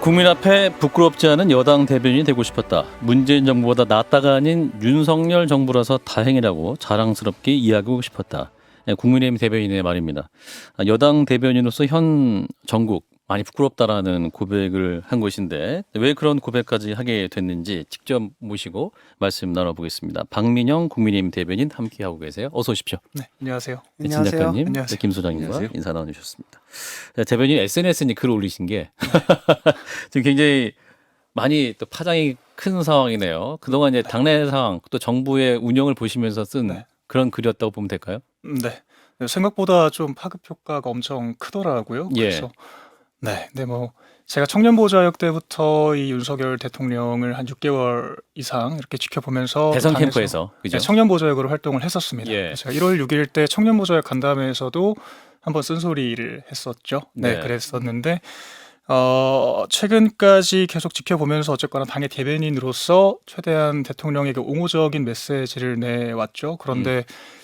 국민 앞에 부끄럽지 않은 여당 대변인이 되고 싶었다. 문재인 정부보다 낫다가 아닌 윤석열 정부라서 다행이라고 자랑스럽게 이야기하고 싶었다. 예, 국민의힘 대변인의 말입니다. 아, 여당 대변인으로서 현 전국 많이 부끄럽다라는 고백을 한 것인데 왜 그런 고백까지 하게 됐는지 직접 모시고 말씀 나눠보겠습니다. 박민영 국민의힘 대변인 함께하고 계세요. 어서 오십시오. 네, 안녕하세요. 네, 진 작가님, 안녕하세요. 네, 김 소장님과 안녕하세요. 인사 나누셨습니다. 자, 대변인 SNS에 글 올리신 게 지금 굉장히 많이 또 파장이 큰 상황이네요. 그동안 이제 당내 상황 또 정부의 운영을 보시면서 쓴 네. 그런 글이었다고 보면 될까요? 음, 네. 네, 생각보다 좀 파급 효과가 엄청 크더라고요. 예. 그래서 네, 근데 뭐 제가 청년 보좌역 때부터 이 윤석열 대통령을 한 6개월 이상 이렇게 지켜보면서 대선 당에서 캠프에서 그죠? 네, 청년 보좌역으로 활동을 했었습니다. 예. 제가 1월 6일 때 청년 보좌역 간담회에서도 한번 쓴소리를 했었죠. 네, 네. 그랬었는데 어, 최근까지 계속 지켜보면서 어쨌거나 당의 대변인으로서 최대한 대통령에게 옹호적인 메시지를 내왔죠. 그런데 음.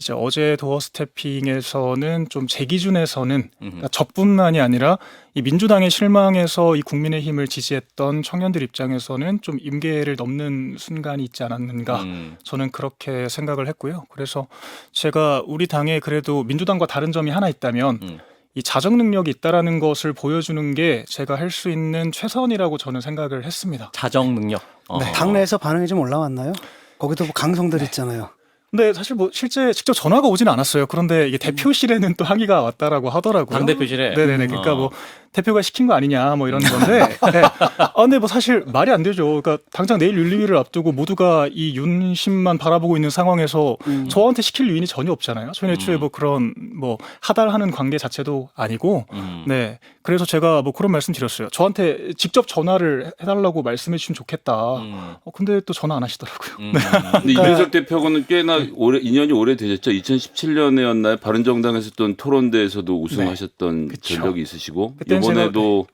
이제 어제 도어 스태핑에서는 좀 제 기준에서는. 그러니까 저뿐만이 아니라 이 민주당의 실망에서 이 국민의힘을 지지했던 청년들 입장에서는 좀 임계를 넘는 순간이 있지 않았는가. 음, 저는 그렇게 생각을 했고요. 그래서 제가 우리 당에 그래도 민주당과 다른 점이 하나 있다면 음. 이 자정 능력이 있다라는 것을 보여주는 게 제가 할 수 있는 최선이라고 저는 생각을 했습니다. 자정 능력. 어. 네, 당내에서 반응이 좀 올라왔나요? 거기도 뭐 강성들 있잖아요. 근데 사실 뭐 실제 직접 전화가 오지는 않았어요. 그런데 이게 대표실에는 또 항의가 왔다라고 하더라고요. 당 대표실에. 네네네. 그러니까 어. 뭐 대표가 시킨 거 아니냐 뭐 이런 건데. 네. 아 근데 뭐 사실 말이 안 되죠. 그러니까 당장 내일 윤리위를 앞두고 모두가 이 윤심만 바라보고 있는 상황에서 음. 저한테 시킬 유인이 전혀 없잖아요. 저는 애초에 음. 뭐 그런 뭐 하달하는 관계 자체도 아니고. 음. 네. 그래서 제가 뭐 그런 말씀 드렸어요. 저한테 직접 전화를 해달라고 말씀해 주시면 좋겠다. 음. 어, 근데 또 전화 안 하시더라고요. 음. 근데 이준석 대표는 꽤나 오래 인연이 오래 되셨죠. 2017년에였나요? 바른정당에서 했던 토론대에서도 우승하셨던 그쵸. 전적이 있으시고 그때는 이번에도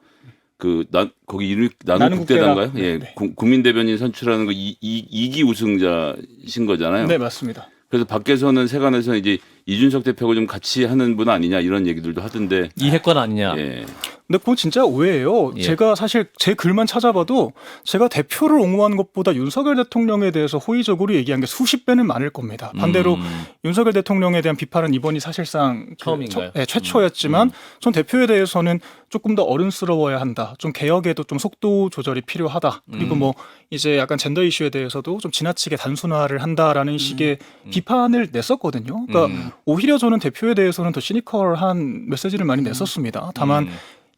그난 거기 나눔 나눔 국대단가요? 예, 네. 국- 국민 대변인 선출하는 거 이, 이, 이기 우승자신 거잖아요. 네, 맞습니다. 그래서 밖에서는 세간에서 이제 이준석 대표가 좀 같이 하는 분 아니냐 이런 얘기들도 하던데. 이해권 아니냐. 예. 근데 그건 진짜 오해예요. 예. 제가 사실 제 글만 찾아봐도 제가 대표를 옹호한 것보다 윤석열 대통령에 대해서 호의적으로 얘기한 게 수십 배는 많을 겁니다. 반대로 음. 윤석열 대통령에 대한 비판은 이번이 사실상 그 처음인가요? 처- 네, 최초였지만 전 대표에 대해서는 조금 더 어른스러워야 한다. 좀 개혁에도 좀 속도 조절이 필요하다. 그리고 음. 뭐 이제 약간 젠더 이슈에 대해서도 좀 지나치게 단순화를 한다라는 식의 음. 비판을 냈었거든요. 그러니까 음. 오히려 저는 대표에 대해서는 더 시니컬한 메시지를 많이 냈었습니다. 다만 음.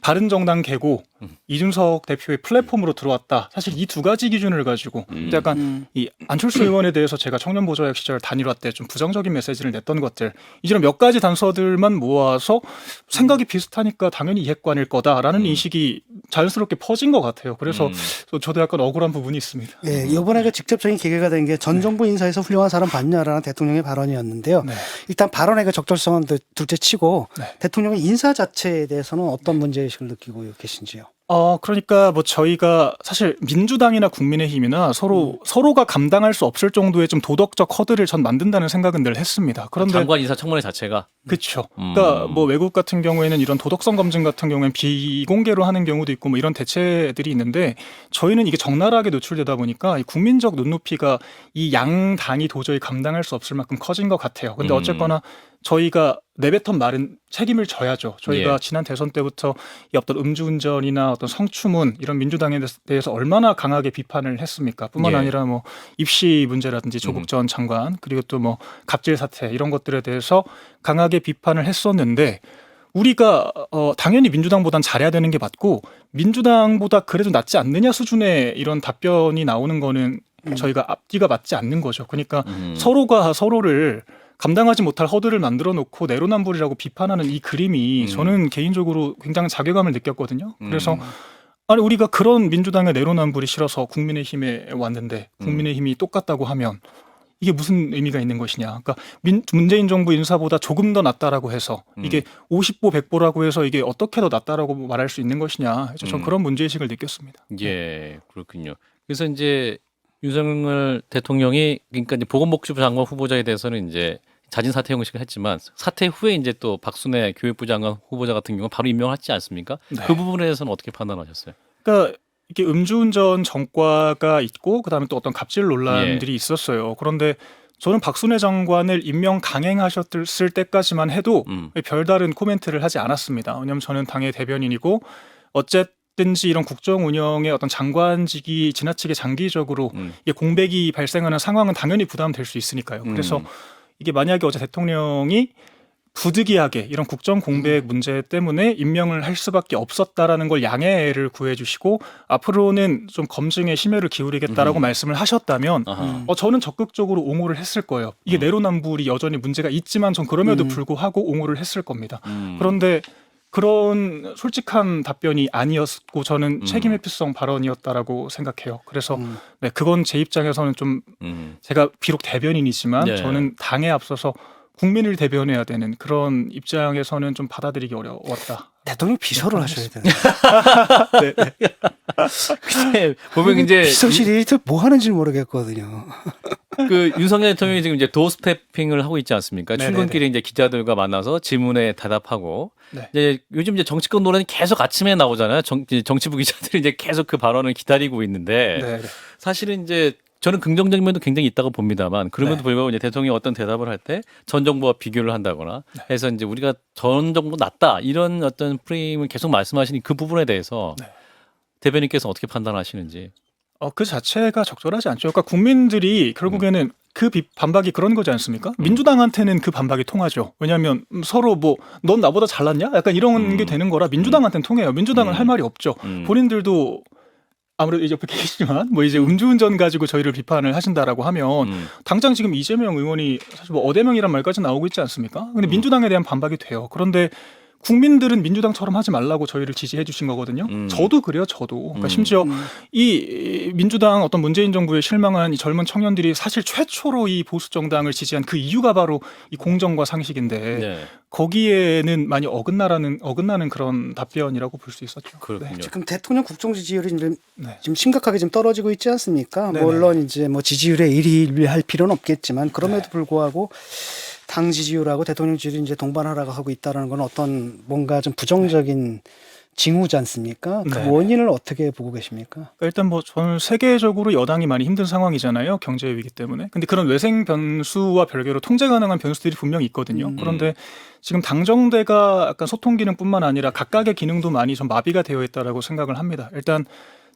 바른정당 개고 음. 이준석 대표의 플랫폼으로 들어왔다. 사실 이 두 가지 기준을 가지고 음. 약간 음. 이 안철수 의원에 대해서 제가 청년 보좌역 시절 단일화 때 좀 부정적인 메시지를 냈던 것들 이런 몇 가지 단서들만 모아서 생각이 비슷하니까 당연히 이해관일 거다라는 음. 인식이 자연스럽게 퍼진 것 같아요. 그래서 음. 저도 약간 억울한 부분이 있습니다. 예, 이번에 그 직접적인 계기가 된 게 전 정부 인사에서 훌륭한 사람 봤냐라는 대통령의 발언이었는데요. 네. 일단 발언의 그 적절성은 둘- 둘째 치고 네. 대통령의 인사 자체에 대해서는 어떤 문제의식 을 느끼고 계신지요? 어, 그러니까 뭐 저희가 사실 민주당이나 국민의힘이나 서로 서로가 감당할 수 없을 정도의 좀 도덕적 허들을 전 만든다는 생각은 늘 했습니다. 그런데 장관 인사청문회 자체가 그렇죠. 음. 그러니까 뭐 외국 같은 경우에는 이런 도덕성 검증 같은 경우에는 비공개로 하는 경우도 있고 뭐 이런 대체들이 있는데 저희는 이게 적나라하게 노출되다 보니까 이 국민적 눈높이가 이 양 당이 도저히 감당할 수 없을 만큼 커진 것 같아요. 근데 음. 어쨌거나 저희가 내뱉은 말은 책임을 져야죠. 저희가 예. 지난 대선 때부터 이 어떤 음주운전이나 어떤 성추문 이런 민주당에 대해서 얼마나 강하게 비판을 했습니까? 뿐만 예. 아니라 뭐 입시 문제라든지 조국 전 장관 그리고 또 뭐 갑질 사태 이런 것들에 대해서 강하게 비판을 했었는데 우리가 어 당연히 민주당보단 잘해야 되는 게 맞고 민주당보다 그래도 낫지 않느냐 수준의 이런 답변이 나오는 거는 저희가 앞뒤가 맞지 않는 거죠. 그러니까 음. 서로가 서로를 감당하지 못할 허들을 만들어 놓고 내로남불이라고 비판하는 이 그림이 음. 저는 개인적으로 굉장히 자괴감을 느꼈거든요. 그래서 음. 아니 우리가 그런 민주당의 내로남불이 싫어서 국민의힘에 왔는데 음. 국민의힘이 똑같다고 하면 이게 무슨 의미가 있는 것이냐. 그러니까 민, 문재인 정부 인사보다 조금 더 낫다라고 해서 이게 음. 50보 100보라고 해서 이게 어떻게 더 낫다라고 말할 수 있는 것이냐. 그래서 전 음. 그런 문제의식을 느꼈습니다. 예, 그렇군요. 그래서 이제 윤석열 대통령이 그러니까 이제 보건복지부 장관 후보자에 대해서는 이제 자진 사퇴 형식을 했지만 사퇴 후에 이제 또 박순애 교육부 장관 후보자 같은 경우 는 바로 임명하지 않습니까? 네. 그 부분에 대해서는 어떻게 판단하셨어요? 그러니까 이게 음주운전 전과가 있고 그다음에 또 어떤 갑질 예. 논란들이 있었어요. 그런데 저는 박순애 장관을 임명 강행하셨을 때까지만 해도 음. 별다른 코멘트를 하지 않았습니다. 왜냐하면 저는 당의 대변인이고 어쨌 든지 이런 국정 운영의 어떤 장관직이 지나치게 장기적으로 음. 이게 공백이 발생하는 상황은 당연히 부담될 수 있으니까요. 그래서 음. 이게 만약에 어제 대통령이 부득이하게 이런 국정 공백 음. 문제 때문에 임명을 할 수밖에 없었다라는 걸 양해를 구해주시고 앞으로는 좀 검증에 심혈을 기울이겠다라고 음. 말씀을 하셨다면 아하. 음. 어, 저는 적극적으로 옹호를 했을 거예요. 이게 음. 내로남불이 여전히 문제가 있지만 전 그럼에도 음. 불구하고 옹호를 했을 겁니다. 음. 그런데 그런 솔직한 답변이 아니었고 저는 음. 책임 회피성 발언이었다라고 생각해요. 그래서 음. 네, 그건 제 입장에서는 좀 음. 제가 비록 대변인이지만 네. 저는 당에 앞서서 국민을 대변해야 되는 그런 입장에서는 좀 받아들이기 어려웠다. 대통령 비서를 하셔야 되는데 네, 네. 근데 보면 이제 비서실이 뭐 하는지 모르겠거든요. 그 윤석열 대통령이 지금 이제 도스태핑을 하고 있지 않습니까? 네네네. 출근길에 이제 기자들과 만나서 질문에 대답하고 네. 이제 요즘 이제 정치권 논란이 계속 아침에 나오잖아요. 정, 정치부 기자들이 이제 계속 그 발언을 기다리고 있는데 네, 네. 사실은 이제 저는 긍정적인 면도 굉장히 있다고 봅니다만 그럼에도 네. 불구하고 이제 대통령이 어떤 대답을 할 때 전 정부와 비교를 한다거나 네. 해서 이제 우리가 전 정부 낫다 이런 어떤 프레임을 계속 말씀하시는 그 부분에 대해서 네. 대변인께서 어떻게 판단하시는지. 어, 그 자체가 적절하지 않죠. 그러니까 국민들이 결국에는 그 비- 반박이 그런 거지 않습니까? 민주당한테는 그 반박이 통하죠. 왜냐하면 음, 서로 뭐 넌 나보다 잘났냐? 약간 이런 음. 게 되는 거라 민주당한테는 통해요. 민주당은 음. 할 말이 없죠. 음. 본인들도 아무래도 이제 옆에 계시지만 뭐 이제 음주운전 가지고 저희를 비판을 하신다라고 하면 음. 당장 지금 이재명 의원이 사실 뭐 어대명이란 말까지 나오고 있지 않습니까? 음. 근데 민주당에 대한 반박이 돼요. 그런데 국민들은 민주당처럼 하지 말라고 저희를 지지해 주신 거거든요. 음. 저도 그래요, 저도. 그러니까 음. 심지어 음. 이 민주당 어떤 문재인 정부에 실망한 이 젊은 청년들이 사실 최초로 이 보수 정당을 지지한 그 이유가 바로 이 공정과 상식인데 네. 거기에는 많이 어긋나라는 어긋나는 그런 답변이라고 볼 수 있었죠. 그렇군요. 지금 대통령 국정 지지율이 이제 네. 지금 심각하게 지금 떨어지고 있지 않습니까? 네네. 물론 이제 뭐 지지율에 일희일비할 필요는 없겠지만 그럼에도 네. 불구하고 당 지지율하고 대통령 지지율이 이제 동반하라고 하고 있다라는 건 어떤 뭔가 좀 부정적인 징후지 않습니까? 그 네. 원인을 어떻게 보고 계십니까? 그러니까 일단 뭐 저는 세계적으로 여당이 많이 힘든 상황이잖아요. 경제 위기 때문에. 근데 그런 외생 변수와 별개로 통제 가능한 변수들이 분명히 있거든요. 음. 그런데 지금 당정대가 약간 소통 기능뿐만 아니라 각각의 기능도 많이 좀 마비가 되어 있다라고 생각을 합니다. 일단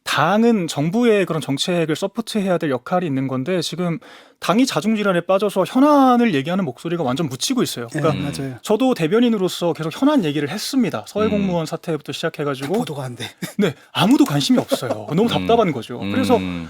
당은 정부의 그런 정책을 서포트해야 될 역할이 있는 건데 지금 당이 자중질환에 빠져서 현안을 얘기하는 목소리가 완전 묻히고 있어요. 그러니까 네, 음. 맞아요. 저도 대변인으로서 계속 현안 얘기를 했습니다. 서해 음. 공무원 사태부터 시작해가지고 보도가 안 돼. 네 아무도 관심이 없어요. 너무 답답한 거죠. 그래서 음.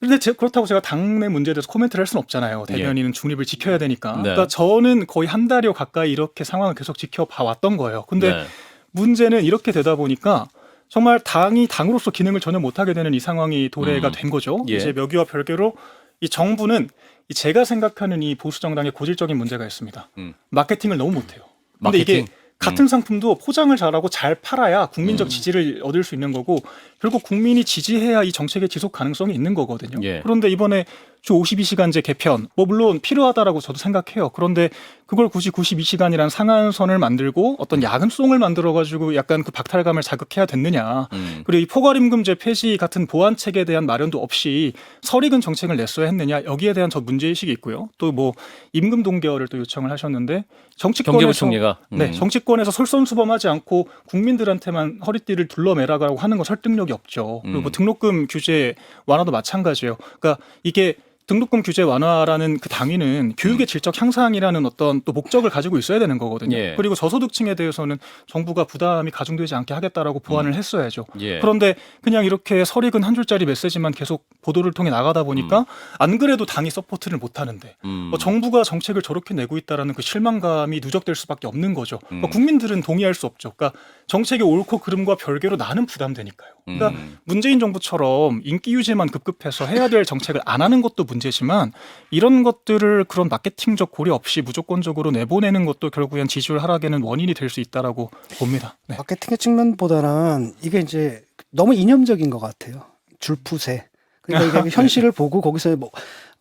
근데 제, 그렇다고 제가 당내 문제에 대해서 코멘트를 할 수는 없잖아요. 대변인은 중립을 지켜야 되니까. 네. 그러니까 저는 거의 한 달여 가까이 이렇게 상황을 계속 지켜봐 왔던 거예요. 근데 네. 문제는 이렇게 되다 보니까 정말 당이 당으로서 기능을 전혀 못하게 되는 이 상황이 도래가 음. 된 거죠. 예. 이제 묘기와 별개로 이 정부는 이 제가 생각하는 이 보수 정당의 고질적인 문제가 있습니다. 음. 마케팅을 너무 못해요. 근데 마케팅? 이게 같은 음. 상품도 포장을 잘하고 잘 팔아야 국민적 음. 지지를 얻을 수 있는 거고 결국 국민이 지지해야 이 정책의 지속 가능성이 있는 거거든요. 예. 그런데 이번에 주 52시간제 개편 뭐 물론 필요하다라고 저도 생각해요. 그런데 그걸 굳이 92시간이란 상한선을 만들고 어떤 야근송을 만들어 가지고 약간 그 박탈감을 자극해야 됐느냐. 음. 그리고 이 포괄임금제 폐지 같은 보완책에 대한 마련도 없이 설익은 정책을 냈어야 했느냐 여기에 대한 저 문제 의식이 있고요. 또 뭐 임금 동결을 또 요청을 하셨는데 정치권에서 네, 음. 정치권에서 솔선수범하지 않고 국민들한테만 허리띠를 둘러매라고 하는 건 설득력이 없죠. 그리고 뭐 음. 등록금 규제 완화도 마찬가지예요. 그러니까 이게 등록금 규제 완화라는 그 당위는 교육의 질적 향상이라는 어떤 또 목적을 가지고 있어야 되는 거거든요. 음. 예. 그리고 저소득층에 대해서는 정부가 부담이 가중되지 않게 하겠다라고 보완을 했어야죠. 예. 그런데 그냥 이렇게 설익은 한 줄짜리 메시지만 계속 보도를 통해 나가다 보니까 안 그래도 당이 서포트를 못 하는데 음. 뭐 정부가 정책을 저렇게 내고 있다라는 그 실망감이 누적될 수밖에 없는 거죠. 그러니까 음. 국민들은 동의할 수 없죠. 그러니까 정책의 옳고 그름과 별개로 나는 부담되니까요. 그러니까 음. 문재인 정부처럼 인기 유지만 급급해서 해야 될 정책을 안 하는 것도 문제 지만 이런 것들을 그런 마케팅적 고려 없이 무조건적으로 내보내는 것도 결국엔 지지율 하락에는 원인이 될 수 있다라고 봅니다. 네. 마케팅의 측면보다는 이게 이제 너무 이념적인 것 같아요. 줄푸세. 그러니까 이게 현실을 보고 거기서 뭐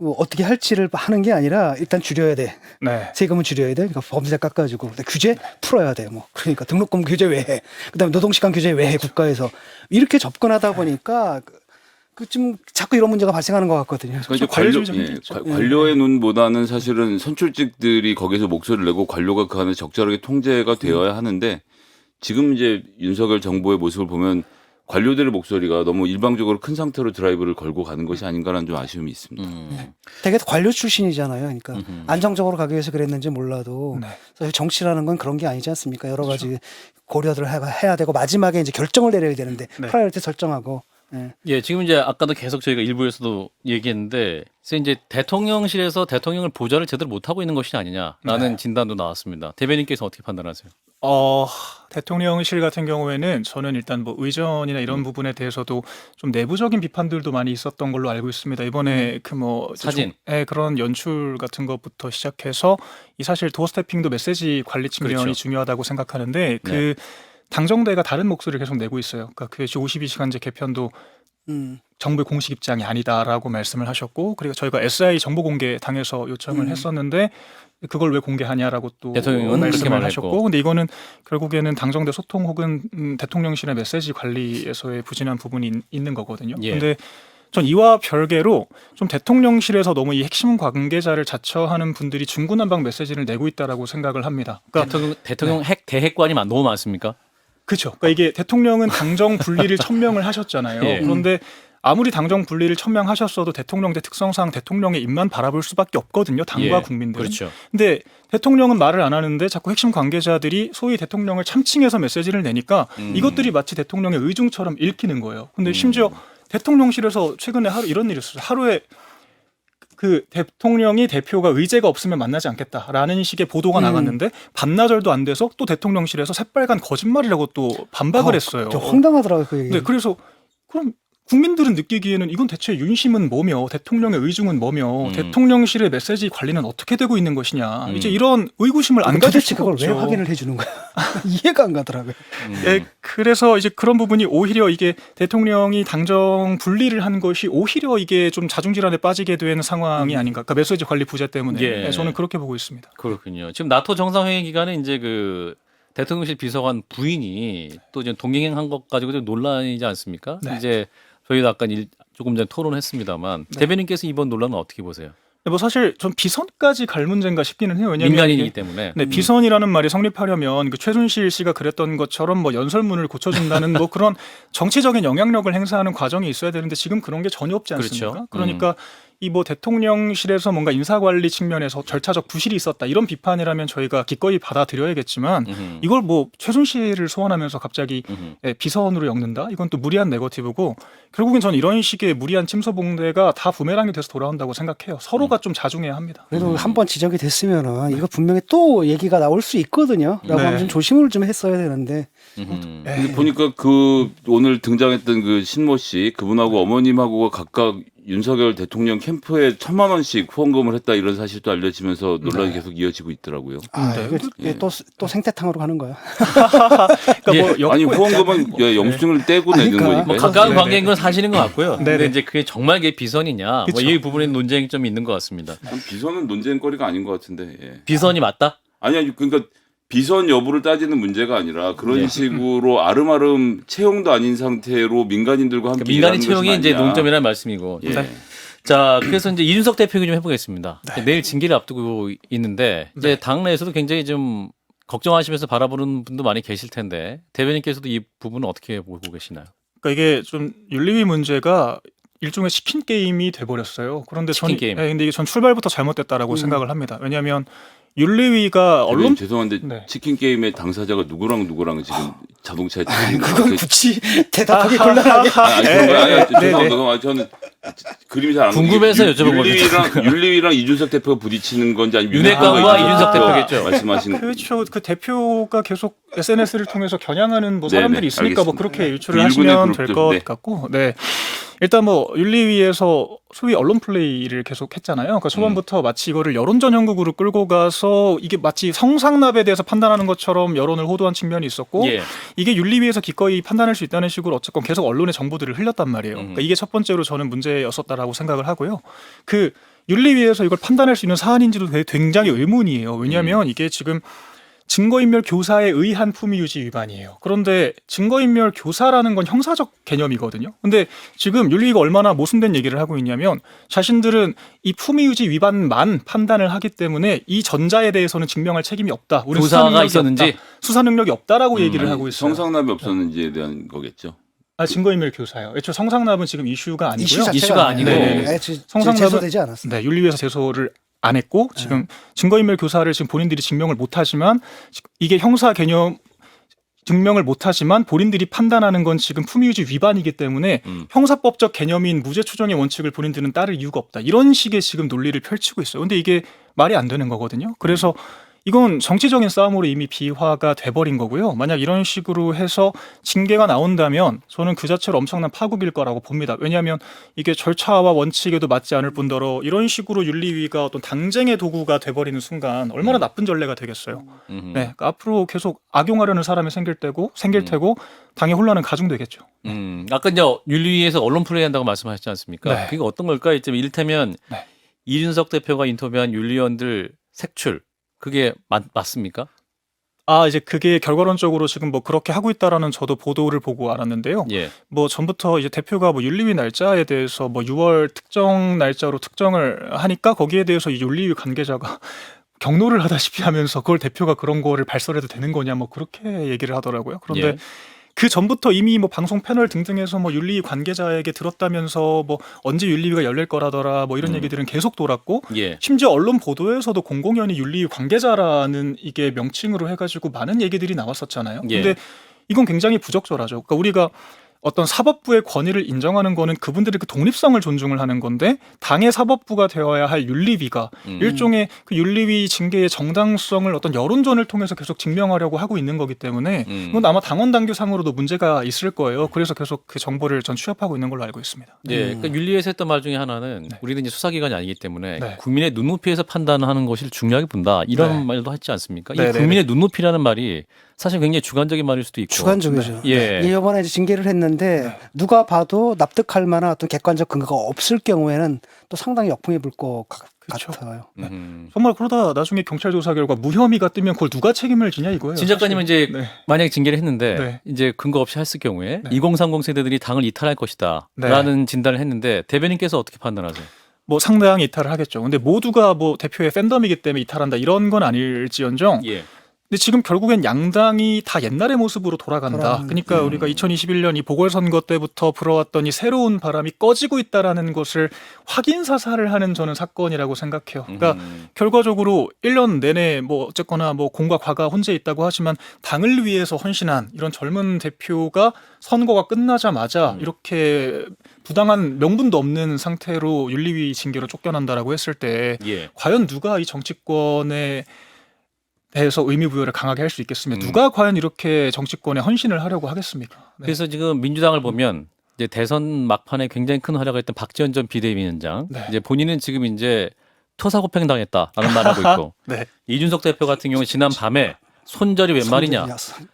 뭐 어떻게 할지를 하는 게 아니라 일단 줄여야 돼. 네. 세금은 줄여야 돼. 그러니까 범죄 깎아주고 규제 풀어야 돼. 뭐 그러니까 등록금 규제 왜 해? 그다음에 노동시간 규제 왜 해? 국가에서 이렇게 접근하다 보니까 그- 그 지금 자꾸 이런 문제가 발생하는 것 같거든요. 그러니까 관료, 예. 관- 관료의 눈보다는 사실은 선출직들이 거기서 목소리를 내고 관료가 그 안에 적절하게 통제가 되어야 하는데 지금 이제 윤석열 정부의 모습을 보면 관료들의 목소리가 너무 일방적으로 큰 상태로 드라이브를 걸고 가는 것이 아닌가라는 좀 아쉬움이 있습니다. 음. 되게 관료 출신이잖아요. 그러니까 음흠. 안정적으로 가기 위해서 그랬는지 몰라도 네. 사실 정치라는 건 그런 게 아니지 않습니까? 여러 가지 고려들을 해- 해야 되고 마지막에 이제 결정을 내려야 되는데 네. 프라이어티 설정하고 예. 예, 지금 이제 아까도 계속 저희가 일부에서도 얘기했는데, 그래서 이제 대통령실에서 대통령을 보좌를 제대로 못 하고 있는 것이 아니냐라는 네. 진단도 나왔습니다. 대변인께서 어떻게 판단하세요? 어, 대통령실 같은 경우에는 저는 일단 뭐 의전이나 이런 음. 부분에 대해서도 좀 내부적인 비판들도 많이 있었던 걸로 알고 있습니다. 이번에 그뭐 음. 사진. 그런 연출 같은 것부터 시작해서 이 사실 도어 스태핑도 메시지 관리 측면이 그렇죠. 중요하다고 생각하는데 그 당정대가 다른 목소리를 계속 내고 있어요. 그러니까 그 52시간제 개편도 음. 정부의 공식 입장이 아니다라고 말씀을 하셨고 그리고 저희가 SI 정보 공개 당해서 요청을 음. 했었는데 그걸 왜 공개하냐라고 또 대통령은 그렇게 말씀을 말했고. 하셨고 근데 이거는 결국에는 당정대 소통 혹은 음, 대통령실의 메시지 관리에서의 부진한 부분이 있- 있는 거거든요. 예. 근데 전 이와 별개로 좀 대통령실에서 너무 이 핵심 관계자를 자처하는 분들이 중구난방 메시지를 내고 있다라고 생각을 합니다. 그러니까 대통령, 대통령 핵 대핵관이 많- 너무 많습니까? 그렇죠. 그러니까 이게 대통령은 당정 분리를 천명을 하셨잖아요. 예. 그런데 아무리 당정 분리를 천명하셨어도 대통령제 특성상 대통령의 입만 바라볼 수밖에 없거든요. 당과 예, 국민들은. 그렇죠. 근데 대통령은 말을 안 하는데 자꾸 핵심 관계자들이 소위 대통령을 참칭해서 메시지를 내니까 음. 이것들이 마치 대통령의 의중처럼 읽히는 거예요. 근데 음. 심지어 대통령실에서 최근에 하루 이런 일이 있었어요. 하루에 그 대통령이 대표가 의제가 없으면 만나지 않겠다라는 식의 보도가 음. 나갔는데 반나절도 안 돼서 또 대통령실에서 새빨간 거짓말이라고 또 반박을 아, 했어요. 좀 황당하더라고요. 그 얘기. 네, 그래서 그럼 국민들은 느끼기에는 이건 대체 윤심은 뭐며 대통령의 의중은 뭐며 음. 대통령실의 메시지 관리는 어떻게 되고 있는 것이냐 음. 이제 이런 의구심을 안 가질 도대체 수가 그걸 없죠. 왜 확인을 해주는 거야? 이해가 안 가더라고요. 음. 예, 그래서 이제 그런 부분이 오히려 이게 대통령이 당정 분리를 한 것이 오히려 이게 좀 자중질환에 빠지게 된 상황이 아닌가. 그러니까 메시지 관리 부재 때문에 예. 예, 저는 그렇게 보고 있습니다. 그렇군요. 지금 나토 정상회의 기간에 이제 그 대통령실 비서관 부인이 또 이제 동행한 것 가지고 좀 논란이지 않습니까? 네. 이제 저희도 아까 일, 조금 전에 토론했습니다만 네. 대변인께서 이번 논란은 어떻게 보세요? 뭐 사실 전 비선까지 갈 문제인가 싶기는 해요. 왜냐하면 민간인이기 이게 때문에. 네, 비선이라는 말이 성립하려면 그 최순실 씨가 그랬던 것처럼 뭐 연설문을 고쳐준다는 뭐 그런 정치적인 영향력을 행사하는 과정이 있어야 되는데 지금 그런 게 전혀 없지 않습니까? 그렇죠. 그러니까 이 뭐 대통령실에서 뭔가 인사관리 측면에서 절차적 부실이 있었다 이런 비판이라면 저희가 기꺼이 받아들여야겠지만 음흠. 이걸 뭐 최순실을 소환하면서 갑자기 음흠. 예, 비선으로 엮는다? 이건 또 무리한 네거티브고 결국엔 전 이런 식의 무리한 침소봉대가 다 부메랑이 돼서 돌아온다고 생각해요. 서로가 좀 자중해야 합니다. 그래도 음. 한번 지적이 됐으면은 이거 분명히 또 얘기가 나올 수 있거든요. 라고 네. 하면 좀 조심을 좀 했어야 되는데 음흠. 예. 근데 보니까 그 오늘 등장했던 그 신모 씨 그분하고 어머님하고 각각 윤석열 대통령 캠프에 천만 원씩 후원금을 했다 이런 사실도 알려지면서 논란이 네. 계속 이어지고 있더라고요. 아, 네. 이거 예. 또, 또 생태탕으로 가는 거야. 그러니까 예. 뭐 아니 약간 후원금은 뭐, 예, 영수증을 떼고 내는 그러니까. 뭐 거니까요. 가까운 네네. 관계인 건 사실인 것 같고요. 근데 네네. 이제 그게 정말 그게 비선이냐. 뭐 이 부분에 논쟁이 좀 있는 것 같습니다. 참 비선은 논쟁거리가 아닌 것 같은데. 예. 비선이 맞다? 아니 아니 그러니까 비선 여부를 따지는 문제가 아니라 그런 네. 식으로 아름아름 채용도 아닌 상태로 민간인들과 함께 그러니까 민간인 채용이 이제. 논점이라는 말씀이고. 예. 네. 자, 그래서 이제 이준석 대표 얘기 좀 해보겠습니다. 네. 내일 징계를 앞두고 있는데 이제 네. 당내에서도 굉장히 좀 걱정하시면서 바라보는 분도 많이 계실 텐데 대변인께서도 이 부분은 어떻게 보고 계시나요? 그러니까 이게 좀 윤리위 문제가 일종의 치킨 게임이 돼버렸어요. 그런데 전, 게임. 예, 근데 이게 전 출발부터 잘못됐다라고 음. 생각을 합니다. 왜냐하면 윤리위가 언론 언론 죄송한데 네. 치킨 게임의 당사자가 누구랑 누구랑 지금 자동차에 아니, 그건 굳이 대답하기 곤란하게. 아, 아니 그런 거야. 아니, 네, 죄송합니다. 네. 죄송합니다. 저는 그림이 잘안 궁금해서 여쭤본 윤리위랑 윤리위랑 이준석 대표가 부딪히는 건지 아니면 윤핵관과 윤핵관과 이준석 대표겠죠. 말씀하신 그렇죠. 그 대표가 계속 SNS를 통해서 겨냥하는 뭐 사람들이 네네, 있으니까 뭐 알겠습니다. 그렇게 유출을 그 일군의 하시면 될 그룹들, 것 네. 같고, 네. 일단 뭐 윤리위에서 소위 언론 플레이를 계속 했잖아요. 그러니까 초반부터 마치 이거를 여론 전 형국으로 끌고 가서 이게 마치 성상납에 대해서 판단하는 것처럼 여론을 호도한 측면이 있었고 예. 이게 윤리위에서 기꺼이 판단할 수 있다는 식으로 어쨌건 계속 언론의 정보들을 흘렸단 말이에요. 음. 그러니까 이게 첫 번째로 저는 문제였었다라고 생각을 하고요. 그 윤리위에서 이걸 판단할 수 있는 사안인지도 되게 굉장히 의문이에요. 왜냐하면 이게 지금 증거인멸 교사에 의한 품위 유지 위반이에요. 그런데 증거인멸 교사라는 건 형사적 개념이거든요. 근데 지금 윤리위가 얼마나 모순된 얘기를 하고 있냐면 자신들은 이 품위 유지 위반만 판단을 하기 때문에 이 전자에 대해서는 증명할 책임이 없다. 우리는 수사 교사가 능력이 있었는지 없다. 수사 능력이 없다라고 음, 얘기를 아니, 하고 있어요. 성상납이 없었는지에 대한 거겠죠. 아 증거인멸 교사요. 애초 성상납은 지금 이슈가 아니고요. 이슈 자체가 이슈가 아니고. 네, 네. 지- 성상납은- 제소되지 않았어요. 네, 윤리위에서 제소를 안 했고 네. 지금 증거인멸 교사를 지금 본인들이 증명을 못 하지만 이게 형사 개념 증명을 못하지만 본인들이 판단하는 건 지금 품위유지 위반이기 때문에 음. 형사법적 개념인 무죄 추정의 원칙을 본인들은 따를 이유가 없다. 이런 식의 지금 논리를 펼치고 있어요. 근데 이게 말이 안 되는 거거든요. 그래서 이건 정치적인 싸움으로 이미 비화가 돼버린 거고요. 만약 이런 식으로 해서 징계가 나온다면 저는 그 자체로 엄청난 파국일 거라고 봅니다. 왜냐하면 이게 절차와 원칙에도 맞지 않을 뿐더러 이런 식으로 윤리위가 어떤 당쟁의 도구가 돼버리는 순간 얼마나 나쁜 전례가 되겠어요. 음. 네, 그러니까 앞으로 계속 악용하려는 사람이 생길 때고 생길 음. 테고 당의 혼란은 가중되겠죠. 음, 아까 이제 윤리위에서 언론 플레이한다고 말씀하셨지 않습니까? 네. 그게 어떤 걸까요? 이를테면 네. 이준석 대표가 인터뷰한 윤리위원들 색출 그게 맞, 맞습니까? 아 이제 그게 결과론적으로 지금 뭐 그렇게 하고 있다라는 저도 보도를 보고 알았는데요. 예. 뭐 전부터 이제 대표가 뭐 윤리위 날짜에 대해서 뭐 6월 특정 날짜로 특정을 하니까 거기에 대해서 이 윤리위 관계자가 경로를 하다시피 하면서 그걸 대표가 그런 거를 발설해도 되는 거냐 뭐 그렇게 얘기를 하더라고요. 그런데 예. 그 전부터 이미 뭐 방송 패널 등등에서 뭐 윤리위 관계자에게 들었다면서 뭐 언제 윤리위가 열릴 거라더라 뭐 이런 음. 얘기들은 계속 돌았고 예. 심지어 언론 보도에서도 공공연히 윤리위 관계자라는 이게 명칭으로 해가지고 많은 얘기들이 나왔었잖아요. 예. 근데 이건 굉장히 부적절하죠. 그러니까 우리가 어떤 사법부의 권위를 인정하는 거는 그분들의 그 독립성을 존중을 하는 건데 당의 사법부가 되어야 할 윤리위가 음. 일종의 그 윤리위 징계의 정당성을 어떤 여론전을 통해서 계속 증명하려고 하고 있는 거기 때문에 음. 이건 아마 당원 당규상으로도 문제가 있을 거예요. 그래서 계속 그 정보를 전 취합하고 있는 걸로 알고 있습니다. 예, 음. 그러니까 윤리에서 했던 말 중에 하나는 네. 우리는 이제 수사기관이 아니기 때문에 네. 국민의 눈높이에서 판단하는 것을 중요하게 본다 이런 네. 말도 했지 않습니까? 네, 이 네, 국민의 눈높이라는 말이 사실 굉장히 주관적인 말일 수도 있고. 주관적이죠. 예. 예, 이번에 이제 징계를 했는데 네. 누가 봐도 납득할 만한 어떤 객관적 근거가 없을 경우에는 또 상당히 역풍이 불것 그쵸. 같아요. 음. 정말 그러다 나중에 경찰 조사 결과 무혐의가 뜨면 그걸 누가 책임을 지냐 이거예요. 진 작가님은 사실. 이제 네. 만약에 징계를 했는데 네. 이제 근거 없이 했을 경우에 네. 2030 세대들이 당을 이탈할 것이다라는 진단을 했는데 대변인께서 어떻게 판단하세요? 뭐 상당히 이탈을 하겠죠. 근데 모두가 뭐 대표의 팬덤이기 때문에 이탈한다 이런 건 아닐지언정. 예. 근데 지금 결국엔 양당이 다 옛날의 모습으로 돌아간다. 돌아가는, 그러니까 음. 우리가 2021년 이 보궐선거 때부터 불어왔던 이 새로운 바람이 꺼지고 있다라는 것을 확인 사살을 하는 저는 사건이라고 생각해요. 그러니까 음. 결과적으로 1년 내내 뭐 어쨌거나 뭐 공과 과가 혼재 있다고 하지만 당을 위해서 헌신한 이런 젊은 대표가 선거가 끝나자마자 음. 이렇게 부당한 명분도 없는 상태로 윤리위 징계로 쫓겨난다라고 했을 때 예. 과연 누가 이 정치권에 대해서 의미 부여를 강하게 할 수 있겠으며 음. 누가 과연 이렇게 정치권에 헌신을 하려고 하겠습니까? 네. 그래서 지금 민주당을 보면 이제 대선 막판에 굉장히 큰 활약을 했던 박지원 전 비대위원장 네. 이제 본인은 지금 이제 토사구팽 당했다라는 말하고 있고 네. 이준석 대표 같은 경우 지난 밤에 손절이 웬 말이냐.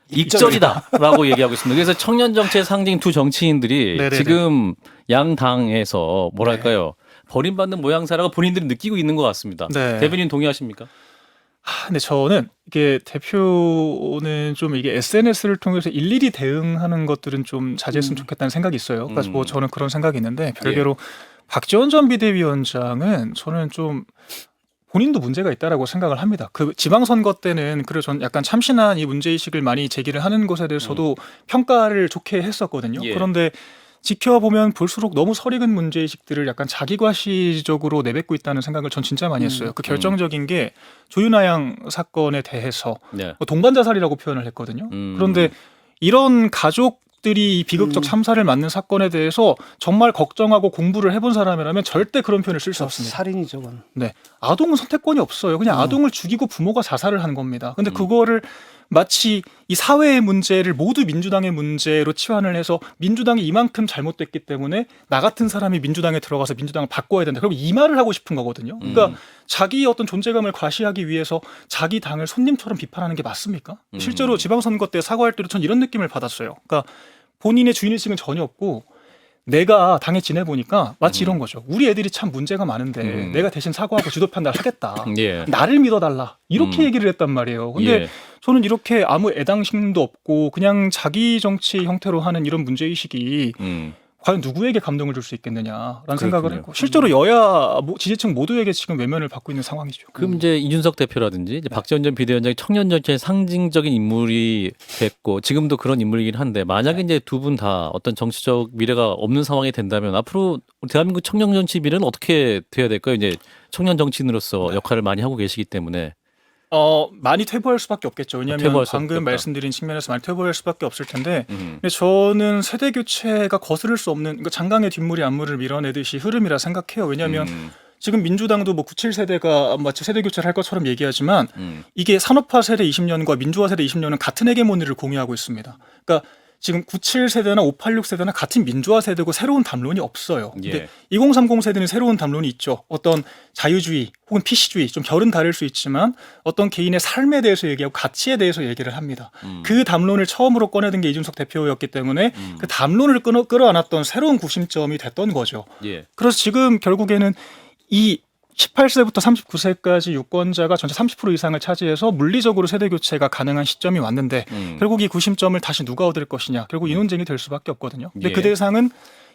익절이다라고 얘기하고 있습니다. 그래서 청년 정치의 상징 두 정치인들이 네네네. 지금 양 당에서 뭐랄까요 버림받는 모양새라고 본인들이 느끼고 있는 것 같습니다. 네. 대변인 동의하십니까? 하, 근데 저는 이게 대표는 좀 이게 SNS를 통해서 일일이 대응하는 것들은 좀 자제했으면 음. 좋겠다는 생각이 있어요. 그래서 음. 뭐 저는 그런 생각이 있는데 별개로 박지원 전 비대위원장은 저는 좀 본인도 문제가 있다라고 생각을 합니다. 그 지방선거 때는 그래서 전 약간 참신한 이 문제 의식을 많이 제기를 하는 것에 대해서도 평가를 좋게 했었거든요. 예. 그런데 지켜보면 볼수록 너무 설익은 문제의식들을 약간 자기과시적으로 내뱉고 있다는 생각을 전 진짜 많이 했어요. 음. 그 결정적인 게 조윤아 양 사건에 대해서 네. 뭐 동반 자살이라고 표현을 했거든요. 음. 그런데 이런 가족들이 이 비극적 음. 참사를 맞는 사건에 대해서 정말 걱정하고 공부를 해본 사람이라면 절대 그런 표현을 쓸 수 없습니다. 살인이죠, 그건. 아동은 선택권이 없어요. 그냥 음. 아동을 죽이고 부모가 자살을 한 겁니다. 근데 음. 그거를 마치 이 사회의 문제를 모두 민주당의 문제로 치환을 해서 민주당이 이만큼 잘못됐기 때문에 나 같은 사람이 민주당에 들어가서 민주당을 바꿔야 된다. 그럼 이 말을 하고 싶은 거거든요. 그러니까 음. 자기 어떤 존재감을 과시하기 위해서 자기 당을 손님처럼 비판하는 게 맞습니까? 음. 실제로 지방선거 때 사과할 때도 전 이런 느낌을 받았어요. 그러니까 본인의 주인의식은 전혀 없고 내가 당에 지내보니까 마치 이런 거죠. 우리 애들이 참 문제가 많은데 음. 내가 대신 사과하고 지도 편달을 하겠다. 예. 나를 믿어달라. 이렇게 음. 얘기를 했단 말이에요. 근데 예. 저는 이렇게 아무 애당심도 없고 그냥 자기 정치 형태로 하는 이런 문제의식이 음. 과연 누구에게 감동을 줄 수 있겠느냐라는 그렇군요. 생각을 했고 실제로 여야 모- 지지층 모두에게 지금 외면을 받고 있는 상황이죠. 그럼 이제 이준석 대표라든지 이제 박지원 전 비대위원장이 청년 정치의 상징적인 인물이 됐고 지금도 그런 인물이긴 한데 만약에 이제 두 분 다 어떤 정치적 미래가 없는 상황이 된다면 앞으로 대한민국 청년 정치 미래는 어떻게 돼야 될까요? 이제 청년 정치인으로서 역할을 많이 하고 계시기 때문에 어 많이 퇴보할 수밖에 없겠죠. 왜냐하면 퇴보할 수밖에 방금 없다. 말씀드린 측면에서 많이 퇴보할 수밖에 없을 텐데 음. 근데 저는 세대 교체가 거스를 수 없는 그 장강의 뒷물이 안물을 밀어내듯이 흐름이라 생각해요. 왜냐하면 음. 지금 민주당도 뭐 97세대가 마치 세대 교체를 할 것처럼 얘기하지만 음. 이게 산업화 세대 20년과 민주화 세대 20년은 같은 헤게모니를 공유하고 있습니다. 그러니까 지금 97세대나 586세대나 같은 민주화 세대고 새로운 담론이 없어요. 예. 근데 2030 세대는 새로운 담론이 있죠. 어떤 자유주의 혹은 PC주의 좀 결은 다를 수 있지만 어떤 개인의 삶에 대해서 얘기하고 가치에 대해서 얘기를 합니다. 음. 그 담론을 처음으로 꺼내든 게 이준석 대표였기 때문에 음. 그 담론을 끌어, 끌어안았던 새로운 구심점이 됐던 거죠. 예. 그래서 지금 결국에는 이 18세부터 39세까지 유권자가 전체 30% 이상을 차지해서 물리적으로 세대 교체가 가능한 시점이 왔는데 음. 결국 이 구심점을 다시 누가 얻을 것이냐 결국 이 논쟁이 될 수밖에 없거든요. 근데 예. 그 대상은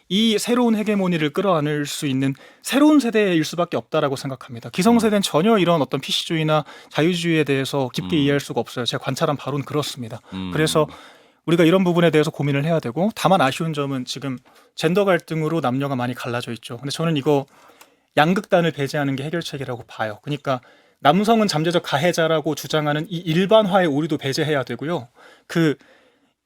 이 새로운 헤게모니를 끌어안을 수 있는 새로운 세대일 수밖에 없다라고 생각합니다. 기성세대는 전혀 이런 어떤 PC주의나 자유주의에 대해서 깊게 음. 이해할 수가 없어요. 제가 관찰한 바로는 그렇습니다. 음. 그래서 우리가 이런 부분에 대해서 고민을 해야 되고 다만 아쉬운 점은 지금 젠더 갈등으로 남녀가 많이 갈라져 있죠. 근데 저는 이거 양극단을 배제하는 게 해결책이라고 봐요. 그러니까 남성은 잠재적 가해자라고 주장하는 이 일반화의 오류도 배제해야 되고요. 그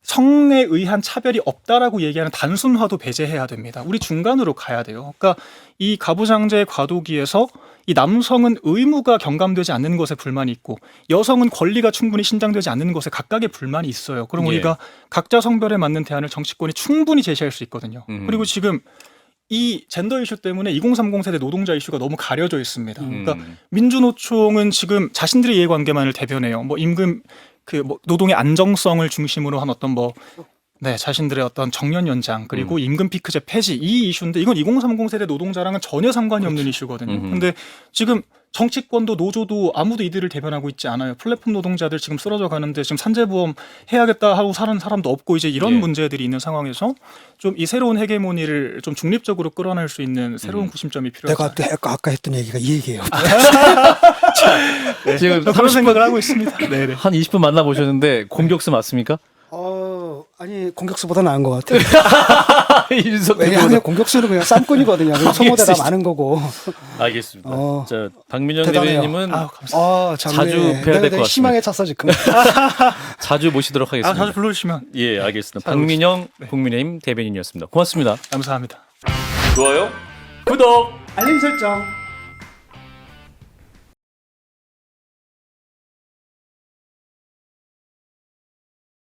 성에 의한 차별이 없다라고 얘기하는 단순화도 배제해야 됩니다. 우리 중간으로 가야 돼요. 그러니까 이 가부장제의 과도기에서 이 남성은 의무가 경감되지 않는 것에 불만이 있고 여성은 권리가 충분히 신장되지 않는 것에 각각의 불만이 있어요. 그럼 예. 우리가 각자 성별에 맞는 대안을 정치권이 충분히 제시할 수 있거든요. 음. 그리고 지금 이 젠더 이슈 때문에 2030 세대 노동자 이슈가 너무 가려져 있습니다. 그러니까 음. 민주노총은 지금 자신들의 이해관계만을 대변해요. 뭐 임금 그 뭐 노동의 안정성을 중심으로 한 어떤 뭐 네, 자신들의 어떤 정년 연장 그리고 음. 임금 피크제 폐지 이 이슈인데 이건 2030 세대 노동자랑은 전혀 상관이 없는 이슈거든요. 음흠. 근데 지금 정치권도 노조도 아무도 이들을 대변하고 있지 않아요. 플랫폼 노동자들 지금 쓰러져 가는데 지금 산재보험 해야겠다 하고 사는 사람도 없고 이제 이런 예. 문제들이 있는 상황에서 좀 이 새로운 헤게모니를 좀 중립적으로 끌어낼 수 있는 새로운 음. 구심점이 필요하다. 내가 아까, 했던 얘기가 이 얘기예요. 지금 저 그런 생각을 하고 있습니다. 네, 네. 한 20분 만나 보셨는데 공격수 맞습니까? 어, 아니 공격수보다 나은 것 같아요. 왜냐하면. 공격수는 그냥 쌈꾼이거든요. 그냥 소모대가 알겠습니다. 많은 거고. 알겠습니다. 어. 자, 박민영 대단해요. 대변인님은 감사합니다. 아, 참, 자주 네. 뵈야 될것 되게 심하게 찼어 지금. 자주 모시도록 아, 하겠습니다. 자주 불러주시면 예, 알겠습니다. 잘 박민영 네. 국민의힘 대변인이었습니다. 고맙습니다. 감사합니다. 좋아요. 구독. 알림 설정.